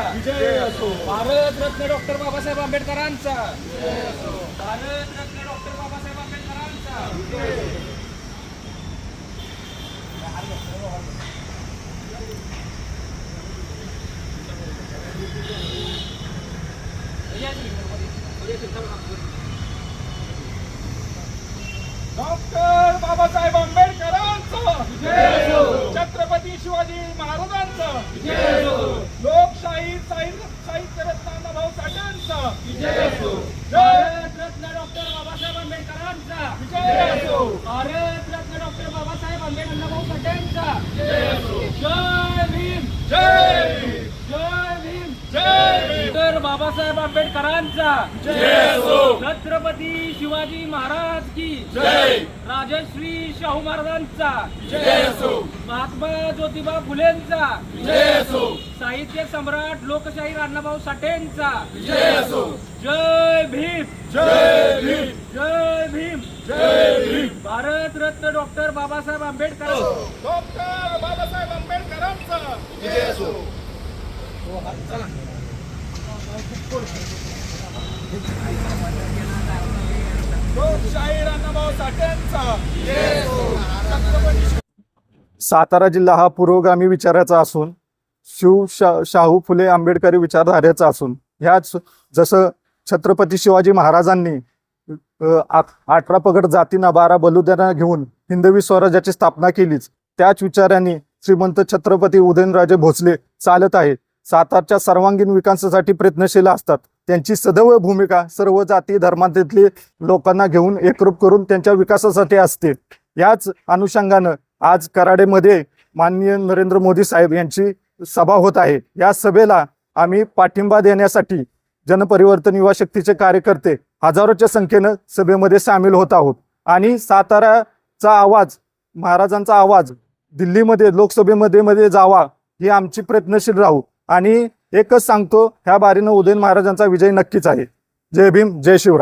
Bharat Ratna doctor Babasaheb आंबेडकरांचा. Bharat Ratna doctor Babasaheb आंबेडकरांचा. Doctor Babasaheb आंबेडकरांचं. Shivaji महाराजांचं. लोकशाही साहित्य साहित्य रत्न भाऊ साठ्यांचं. भारतरत्न डॉक्टर बाबासाहेब आंबेडकरांचा. भारतरत्न डॉक्टर बाबासाहेब आंबेडकर भाऊ साठ्यांचा. जय भीम. जय भीम. जय भीम जय डॉक्टर बाबासाहेब आंबेडकरांचा. छत्रपती शिवाजी महाराज की. जय. राजश्री शाहू महाराजांचा. महात्मा ज्योतिबा फुलेंचा. साहित्य सम्राट लोकशाही अण्णाभाऊ साठेंचा. जय भीम. जय भीम. जय भीम. जय भीम. भारत रत्न डॉक्टर बाबासाहेब आंबेडकर. डॉक्टर बाबासाहेब आंबेडकरांचा. लोकशाही अण्णाभाऊ साठेंचा. छत्रपती सातारा जिल्हा हा पुरोगामी विचाराचा असून शिव शा शाहू फुले आंबेडकरी विचारधारेचा असून ह्याच जसं छत्रपती शिवाजी महाराजांनी आ- अठरा पगड जातीना बारा बलुदाना घेऊन हिंदवी स्वराज्याची स्थापना केलीच त्याच विचारांनी श्रीमंत छत्रपती उदयनराजे भोसले चालत आहेत. सातारच्या सर्वांगीण विकासासाठी प्रयत्नशील असतात. त्यांची सदैव भूमिका सर्व जाती धर्मांतले लोकांना घेऊन एकरूप करून त्यांच्या विकासासाठी असते. याच अनुषंगानं आज कराडेमध्ये माननीय नरेंद्र मोदी साहेब यांची सभा होत आहे. या सभेला आम्ही पाठिंबा देण्यासाठी जनपरिवर्तन युवा शक्तीचे कार्यकर्ते हजारोच्या संख्येनं सभेमध्ये सामील होत आहोत. आणि साताराचा आवाज महाराजांचा आवाज दिल्लीमध्ये लोकसभेमध्ये मध्ये जावा ही आमची प्रयत्नशील राहू. आणि एकच सांगतो ह्या बारीनं उदयन महाराजांचा विजय नक्कीच आहे. जय भीम जय शिवराय.